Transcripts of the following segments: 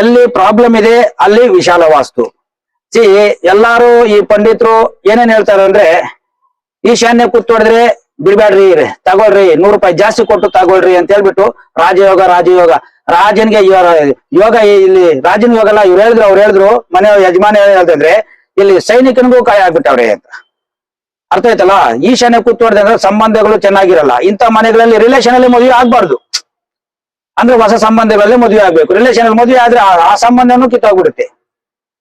ಎಲ್ಲಿ ಪ್ರಾಬ್ಲಮ್ ಇದೆ, ಅಲ್ಲಿ ವಿಶಾಲ ವಾಸ್ತು. ಸಿ ಎಲ್ಲಾರು ಈ ಪಂಡಿತರು ಏನೇನ್ ಹೇಳ್ತಾರೆ ಅಂದ್ರೆ ಈಶಾನ್ಯ ಕೂತ್ಕೊಡಿದ್ರೆ ಬಿಡ್ಬೇಡ್ರಿ ತಗೊಳ್ರಿ, ನೂರು ರೂಪಾಯಿ ಜಾಸ್ತಿ ಕೊಟ್ಟು ತಗೊಳ್ರಿ ಅಂತ ಹೇಳ್ಬಿಟ್ಟು ರಾಜಯೋಗ ರಾಜಯೋಗ. ರಾಜನ್ಗೆ ಯೋಗ ಇಲ್ಲಿ, ರಾಜನ್ ಯೋಗ ಅಲ್ಲ ಇವ್ರು ಹೇಳಿದ್ರು, ಅವ್ರು ಹೇಳಿದ್ರು, ಮನೆ ಯಜಮಾನ ಹೇಳ್ತಂದ್ರೆ ಇಲ್ಲಿ ಸೈನಿಕನಿಗೂ ಕಾಯ ಆಗ್ಬಿಟ್ಟವ್ರೆ ಅಂತ. ಅರ್ಥ ಆಯ್ತಲ್ಲ? ಈಶಾನ್ಯ ಕೂತ್ಕೊಡ್ದೆ ಅಂದ್ರೆ ಸಂಬಂಧಗಳು ಚೆನ್ನಾಗಿರಲ್ಲ. ಇಂಥ ಮನೆಗಳಲ್ಲಿ ರಿಲೇಷನ್ ಅಲ್ಲಿ ಮದುವೆ ಆಗ್ಬಾರ್ದು. ಅಂದ್ರೆ ಹೊಸ ಸಂಬಂಧಗಳಲ್ಲೇ ಮದುವೆ ಆಗ್ಬೇಕು. ರಿಲೇಷನ್ ಅಲ್ಲಿ ಮದುವೆ ಆದ್ರೆ ಆ- ಸಂಬಂಧನು ಕಿತ್ತೋಗ್ಬಿಡುತ್ತೆ.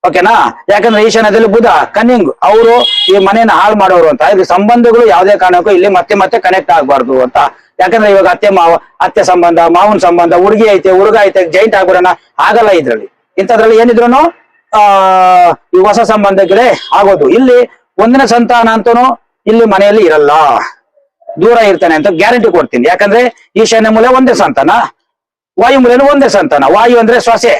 ಓಕೆನಾ ಯಾಕಂದ್ರೆ ಈಶಾನ್ಯದಲ್ಲಿ ಬುಧ, ಕನ್ನಿಂಗ್, ಅವರು ಈ ಮನೆಯನ್ನ ಹಾಳು ಮಾಡೋರು ಅಂತ. ಇದ್ರ ಸಂಬಂಧಗಳು ಯಾವುದೇ ಕಾರಣಕ್ಕೂ ಇಲ್ಲಿ ಮತ್ತೆ ಮತ್ತೆ ಕನೆಕ್ಟ್ ಆಗ್ಬಾರ್ದು ಅಂತ. ಯಾಕಂದ್ರೆ ಇವಾಗ ಅತ್ತೆ ಮಾವ, ಅತ್ತೆ ಸಂಬಂಧ, ಮಾವನ ಸಂಬಂಧ, ಹುಡುಗಿ ಐತೆ, ಹುಡುಗ ಐತೆ ಜೈಂಟ್ ಆಗ್ಬಿಡೋಣ ಆಗಲ್ಲ ಇದ್ರಲ್ಲಿ. ಇಂಥದ್ರಲ್ಲಿ ಏನಿದ್ರು ಆ, ಈ ಹೊಸ ಸಂಬಂಧಕ್ಕೆ ಆಗೋದು. ಇಲ್ಲಿ ಒಂದನೇ ಸಂತಾನ ಅಂತೂ ಇಲ್ಲಿ ಮನೆಯಲ್ಲಿ ಇರಲ್ಲ. ದೂರ ಇರ್ತಾನೆ ಅಂತ ಗ್ಯಾರಂಟಿ ಕೊಡ್ತೀನಿ. ಯಾಕಂದ್ರೆ ಈಶಾನ್ಯ ಮೂಲೆ ಒಂದೇ ಸಂತಾನ. ವಾಯು ಮೂಲೆನೂ ಒಂದೇ ಸಂತಾನ. ವಾಯು ಅಂದ್ರೆ ಶ್ವಾಸೆ.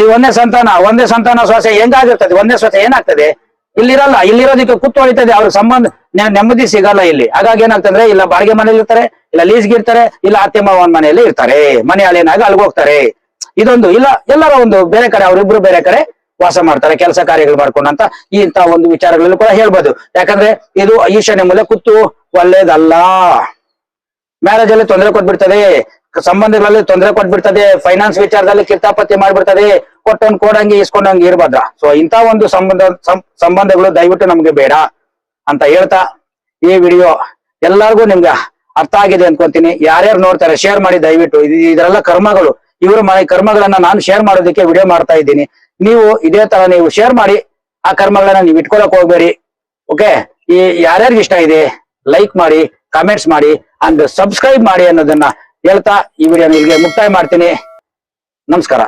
ಈ ಒಂದೇ ಸಂತಾನ ಒಂದೇ ಸಂತಾನ ಶ್ವಾಸೆ ಹೆಂಗಾಗಿರ್ತದೆ? ಒಂದೇ ಸೊಸೆ ಏನಾಗ್ತದೆ? ಇಲ್ಲಿರಲ್ಲ, ಇಲ್ಲಿರೋದಕ್ಕೆ ಕುತ್ತು ಹೊಳಿತದೆ ಅವ್ರ ಸಂಬಂಧ ನೆಮ್ಮದಿ ಸಿಗಲ್ಲ ಇಲ್ಲಿ. ಹಾಗಾಗಿ ಏನಾಗ್ತಂದ್ರೆ, ಇಲ್ಲ ಬಾಡಿಗೆ ಮನೇಲಿ ಇರ್ತಾರೆ, ಇಲ್ಲ ಲೀಸ್ಗೆ ಇರ್ತಾರೆ, ಇಲ್ಲ ಅತ್ತೆ ಮಾವನ ಮನೆಯಲ್ಲಿ ಇರ್ತಾರೆ. ಮನೆ ಅಲ್ಲಿನಾಗ ಅಲ್ಲಿಗೆ ಹೋಗ್ತಾರೆ. ಇದೊಂದು, ಇಲ್ಲ, ಎಲ್ಲರ ಒಂದು ಬೇರೆ ಕಡೆ, ಅವ್ರಿಬ್ರು ಬೇರೆ ಕಡೆ ವಾಸ ಮಾಡ್ತಾರೆ, ಕೆಲಸ ಕಾರ್ಯಗಳು ಮಾಡ್ಕೊಂಡಂತ ಅಂತ ಇಂತ ಒಂದು ವಿಚಾರಗಳನ್ನು ಕೂಡ ಹೇಳ್ಬೋದು. ಯಾಕಂದ್ರೆ, ಇದು ಈಶಾನ್ಯ ಮೂಲೆ ಕುತ್ತು ಒಳ್ಳೇದಲ್ಲ. ಮ್ಯಾರೇಜ್ ಅಲ್ಲಿ ತೊಂದರೆ ಕೊಟ್ಬಿಡ್ತದೆ. ಸಂಬಂಧಗಳಲ್ಲಿ ತೊಂದರೆ ಕೊಟ್ಬಿಡ್ತದೆ ಫೈನಾನ್ಸ್ ವಿಚಾರದಲ್ಲಿ ಕಿರ್ತಾಪತಿ ಮಾಡ್ಬಿಡ್ತದೆ ಕೊಟ್ಟೊಂದು ಕೊಡಂಗೆ ಇಸ್ಕೊಂಡಂಗೆ ಇರ್ಬಾರ್ದ ಸೊ ಇಂತ ಒಂದು ಸಂಬಂಧ ಸಂಬಂಧಗಳು ದಯವಿಟ್ಟು ನಮ್ಗೆ ಬೇಡ ಅಂತ ಹೇಳ್ತಾ ಈ ವಿಡಿಯೋ ಎಲ್ಲರಿಗೂ ನಿಮ್ಗೆ ಅರ್ಥ ಆಗಿದೆ ಅನ್ಕೊಂತೀನಿ. ಯಾರ್ಯಾರು ನೋಡ್ತಾರೆ ಶೇರ್ ಮಾಡಿ ದಯವಿಟ್ಟು. ಇದು ಇದರೆಲ್ಲ ಕರ್ಮಗಳು. ಇವರು ಮನೆ ಕರ್ಮಗಳನ್ನ ನಾನು ಶೇರ್ ಮಾಡೋದಕ್ಕೆ ವಿಡಿಯೋ ಮಾಡ್ತಾ ಇದ್ದೀನಿ. ನೀವು ಇದೇ ತರ ನೀವು ಶೇರ್ ಮಾಡಿ ಆ ಕರ್ಮಗಳನ್ನ ನೀವು ಇಟ್ಕೊಳಕ್ ಹೋಗ್ಬೇಡಿ. ಓಕೆ ಈ ಯಾರ್ಯಾರಿಗೆ ಇಷ್ಟ ಇದೆ ಲೈಕ್ ಮಾಡಿ ಕಾಮೆಂಟ್ಸ್ ಮಾಡಿ ಅಂಡ್ ಸಬ್ಸ್ಕ್ರೈಬ್ ಮಾಡಿ ಅನ್ನೋದನ್ನ ಹೇಳ್ತಾ ಈ ವಿಡಿಯೋ ಇಲ್ಲಿಗೆ ಮುಕ್ತಾಯ ಮಾಡ್ತೀನಿ. ನಮಸ್ಕಾರ.